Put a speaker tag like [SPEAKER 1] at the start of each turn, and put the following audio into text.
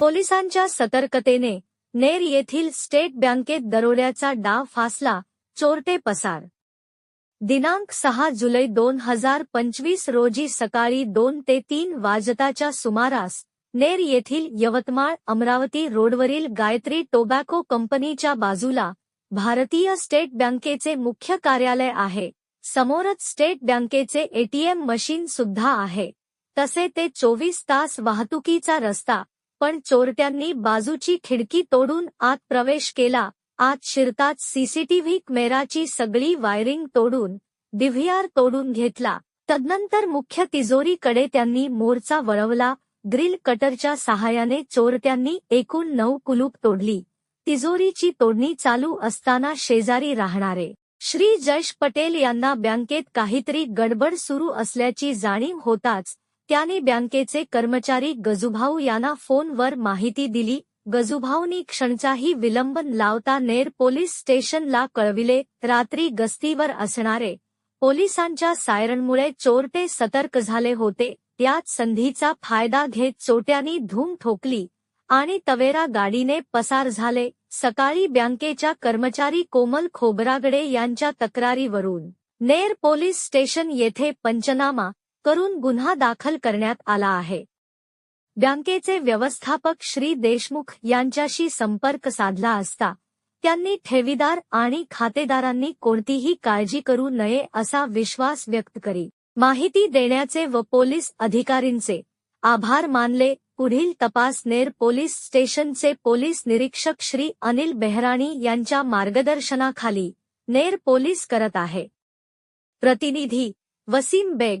[SPEAKER 1] पोलिसांच्या सतर्कतेने नेर येथील स्टेट बँकेत दरोड्याचा डाव फासला चोरटे पसार. दिनांक सहा जुलै दोन हजार पंचवीस रोजी सकाळी दोन ते तीन वाजताच्या सुमारास नेर येथील यवतमाळ अमरावती रोडवरील गायत्री टोबॅको कंपनीच्या बाजूला भारतीय स्टेट बँकेचे मुख्य कार्यालय आहे. समोरच स्टेट बँकेचे एटीएम मशीन सुद्धा आहे. तसे ते चोवीस तास वाहतुकीचा रस्ता पण चोरट्यांनी बाजूची खिडकी तोडून आत प्रवेश केला. आत शिरताच सीसीटीव्ही कॅमेराची सगळी वायरिंग तोडून डीव्हीआर तोडून घेतला. तदनंतर मुख्य तिजोरीकडे त्यांनी मोर्चा वळवला. ग्रिल कटरच्या सहाय्याने चोरट्यांनी एकूण नऊ कुलूप तोडली. तिजोरीची तोडणी चालू असताना शेजारी राहणारे श्री जयश पटेल यांना बँकेत काहीतरी गडबड सुरू असल्याची जाणीव होताच त्याने बँकेचे कर्मचारी गजुभाऊ यांना फोनवर माहिती दिली. गजुभाऊनी क्षणचाही विलंब लावता नेर पोलीस स्टेशनला कळविले. रात्री गस्तीवर असणारे पोलिसांच्या सायरनमुळे चोरटे सतर्क झाले होते. त्याच संधीचा फायदा घेत चोट्यांनी धूम ठोकली आणि तवेरा गाडीने पसार झाले. सकाळी बँकेच्या कर्मचारी कोमल खोबरागडे यांच्या तक्रारीवरून नेर पोलीस स्टेशन येथे पंचनामा करून गुन्हा दाखल करण्यात आला आहे. बँकेचे व्यवस्थापक श्री देशमुख यांच्याशी संपर्क साधला असता त्यांनी ठेवीदार आणि खातेदारांनी कोणतीही काळजी करू नये असा विश्वास व्यक्त करी. माहिती देण्याचे व पोलीस अधिकारींचे आभार मानले. पुढील तपास नेर पोलीस स्टेशनचे पोलीस निरीक्षक श्री अनिल बेहराणी यांच्या मार्गदर्शनाखाली नेर पोलीस करत आहे. प्रतिनिधी Wasim Baig